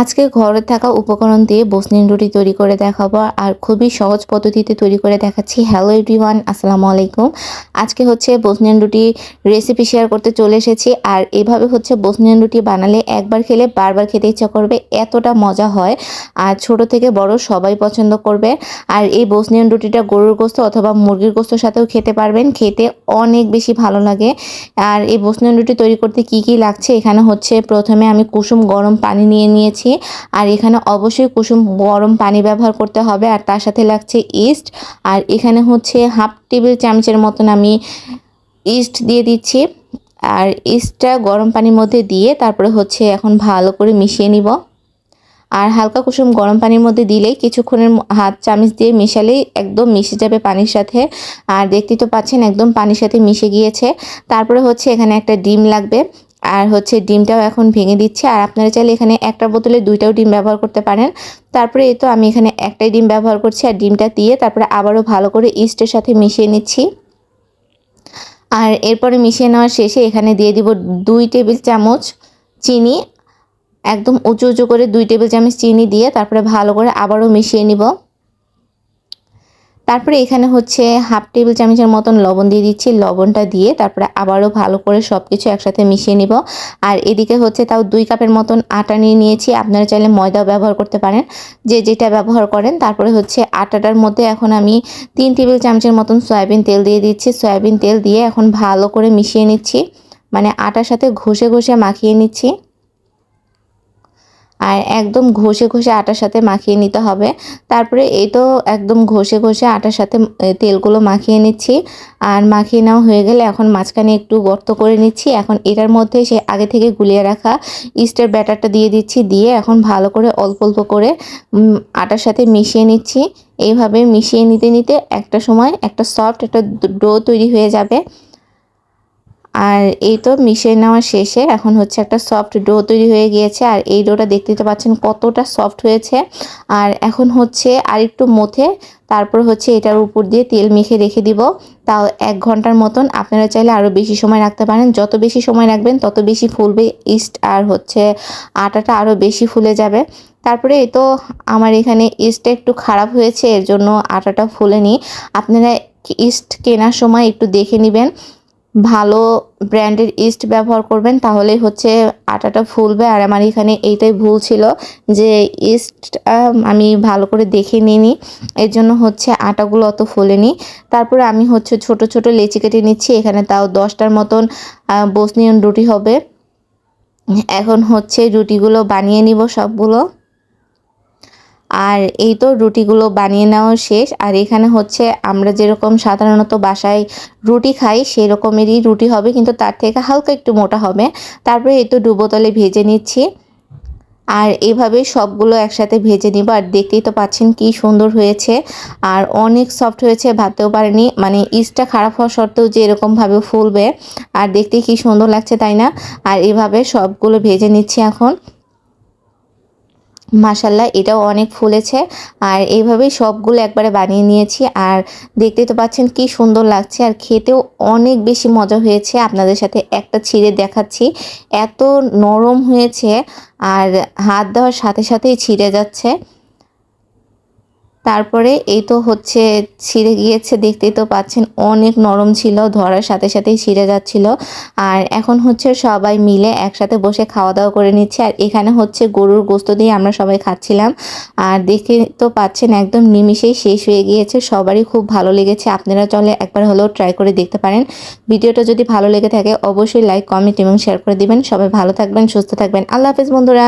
আজকে ঘরে থাকা উপকরণ দিয়ে বসনিন রুটি তৈরি করে দেখাবো আর খুবই সহজ পদ্ধতিতে তৈরি করে দেখাচ্ছি। হ্যালো এভরিওয়ান আসসালামু আলাইকুম। আজকে হচ্ছে বসনিয়ান রুটি রেসিপি শেয়ার করতে চলে এসেছি আর এভাবে হচ্ছে বসনিয়ান রুটি বানালে একবার খেলে বারবার খেতে ইচ্ছা করবে, এতটা মজা হয়। আর ছোট থেকে বড় সবাই পছন্দ করবে আর এই বসনিয়ান রুটিটা গরুর গোস্ত অথবা মুরগির গোস্তর সাথেও খেতে পারবেন, খেতে অনেক বেশি ভালো লাগে। আর এই বসনিয়ান রুটি তৈরি করতে কি কি লাগছে? এখানে হচ্ছে প্রথমে আমি কুসুম গরম পানি নিয়ে নিয়েছি আর এখানে অবশ্যই কুসুম গরম পানি ব্যবহার করতে হবে। আর তার সাথে লাগছে ইস্ট। আর এখানে হচ্ছে হাফ টেবিল চামচের মতন আমি ইস্ট দিয়ে দিচ্ছি। আর ইস্টটা গরম পানির মধ্যে দিয়ে তারপরে হচ্ছে এখন ভালো করে মিশিয়ে নিব। আর হালকা কুসুম গরম পানির মধ্যে দিলেই কিছুক্ষণের হাত চামচ দিয়ে মেশালেই একদম মিশে যাবে পানির সাথে। আর দেখতেই তো পাচ্ছেন একদম পানির সাথে মিশে গিয়েছে। তারপরে হচ্ছে এখানে একটা ডিম লাগবে। আর হচ্ছে ডিমটাও এখন ভেঙে দিচ্ছে। আর আপনারা চাইলে এখানে একটা বোতলে দুইটাও ডিম ব্যবহার করতে পারেন। তারপরে এই তো আমি এখানে একটাই ডিম ব্যবহার করছি আর ডিমটা দিয়ে তারপরে আবারও ভালো করে ইস্টের সাথে মিশিয়ে নিচ্ছি। আর এরপরে মিশিয়ে নেওয়ার শেষে এখানে দিয়ে দিব দুই টেবিল চামচ চিনি। একদম উঁচু উঁচু করে দুই টেবিল চামচ চিনি দিয়ে তারপরে ভালো করে আবারও মিশিয়ে নিব। তারপরে এখানে হচ্ছে হাফ টেবিল চামচের মতন লবণ দিয়ে দিচ্ছি। লবণটা দিয়ে তারপরে আবারও ভালো করে সব কিছু একসাথে মিশিয়ে নিব। আর এদিকে হচ্ছে তাও দুই কাপের মতন আটা নিয়ে নিয়েছি। আপনারা চাইলে ময়দাও ব্যবহার করতে পারেন। যে যেটা ব্যবহার করেন, তারপরে হচ্ছে আটাটার মধ্যে এখন আমি তিন টেবিল চামচের মতন সয়াবিন তেল দিয়ে দিচ্ছি। সয়াবিন তেল দিয়ে এখন ভালো করে মিশিয়ে নিচ্ছি। মানে আটার সাথে ঘষে ঘষে মাখিয়ে নিচ্ছি। আর একদম ঘষে ঘষে আটার সাথে মাখিয়ে নিতে হবে। তারপরে এই তো একদম ঘষে ঘষে আটার সাথে তেলগুলো মাখিয়ে নিচ্ছি। আর মাখিয়ে নেওয়া হয়ে গেলে এখন মাঝখানে একটু গর্ত করে নিচ্ছি। এখন এটার মধ্যে সে আগে থেকে গুলিয়ে রাখা ইস্টের ব্যাটারটা দিয়ে দিচ্ছি। দিয়ে এখন ভালো করে অল্প অল্প করে আটার সাথে মিশিয়ে নিচ্ছি। এইভাবে মিশিয়ে নিতে নিতে একটা সময় একটা সফট একটা ডো তৈরি হয়ে যাবে। আর এই তো মিশিয়ে নেওয়া শেষে এখন হচ্ছে একটা সফট ডো তৈরি হয়ে গিয়েছে। আর এই ডোটা দেখতে তো পাচ্ছেন কতটা সফট হয়েছে। আর এখন হচ্ছে আরেকটু মথে তারপর হচ্ছে এটার উপর দিয়ে তেল মেখে রেখে দিব। তাও এক ঘণ্টার মতন আপনারা চাইলে আরও বেশি সময় রাখতে পারেন। যত বেশি সময় রাখবেন, তত বেশি ফুলবে ইস্ট আর হচ্ছে আটাটা আরও বেশি ফুলে যাবে। তারপরে এই তো আমার এখানে ইস্টটা একটু খারাপ হয়েছে, এর জন্য আটাটা ফুলেনি। আপনারা ইস্ট কেনার সময় একটু দেখে নেবেন। ভালো ব্র্যান্ডের ইস্ট ব্যবহার করবেন, তাহলেই হচ্ছে আটাটা ফুলবে। আর আমার এখানে এইটাই ভুল ছিল যে ইস্ট আমি ভালো করে দেখে নিইনি, এর জন্য হচ্ছে আটাগুলো অত ফোলেনি। তারপরে আমি হচ্ছে ছোট ছোট লেচি কেটে নিচ্ছি, এখানে তাও দশটার মতন বসনিয়ান রুটি হবে। এখন হচ্ছে রুটিগুলো বানিয়ে নিব সবগুলো। আর এই তো রুটিগুলো বানিয়ে নেওয়া শেষ। আর এখানে হচ্ছে আমরা যেরকম সাধারণত বাসায় রুটি খাই সেই রকমেরই রুটি হবে, কিন্তু তার থেকে হালকা একটু মোটা হবে। তারপরে এই তো ডুবোতলে ভেজে নিচ্ছি। আর এভাবে সবগুলো একসাথে ভেজে নিব। আর দেখতেই তো পাচ্ছেন কি সুন্দর হয়েছে। আর অনেক সফট হয়েছে, ভাবতেও পারিনি। মানে ইস্টটা খারাপ হওয়া সত্ত্বেও যে এরকমভাবে ফুলবে। আর দেখতে কি সুন্দর লাগছে, তাই না? আর এভাবে সবগুলো ভেজে নিচ্ছি এখন। মাসাল্লাহ এটাও অনেক ফুলেছে। আর এইভাবেই সবগুলো একবারে বানিয়ে নিয়েছি। আর দেখতে তো পাচ্ছেন কি সুন্দর লাগছে। আর খেতেও অনেক বেশি মজা হয়েছে। আপনাদের সাথে একটা ছিঁড়ে দেখাচ্ছি। এত নরম হয়েছে। আর হাত দেওয়ার সাথে সাথেই ছিঁড়ে যাচ্ছে। তারপরে এই তো হচ্ছে ছিঁড়ে গিয়েছে, দেখতেই তো পাচ্ছেন অনেক নরম ছিল, ধরার সাথে সাথেই ছিঁড়ে যাচ্ছিল। আর এখন হচ্ছে সবাই মিলে একসাথে বসে খাওয়া দাওয়া করে নিচ্ছে। আর এখানে হচ্ছে গরুর গোস্ত দিয়ে আমরা সবাই খাচ্ছিলাম। আর দেখতে তো পাচ্ছেন একদম নিমিষেই শেষ হয়ে গিয়েছে। সবারই খুব ভালো লেগেছে। আপনারা চলে একবার হলেও ট্রাই করে দেখতে পারেন। ভিডিওটা যদি ভালো লেগে থাকে, অবশ্যই লাইক কমেন্ট এবং শেয়ার করে দিবেন। সবাই ভালো থাকবেন, সুস্থ থাকবেন। আল্লাহ হাফেজ বন্ধুরা।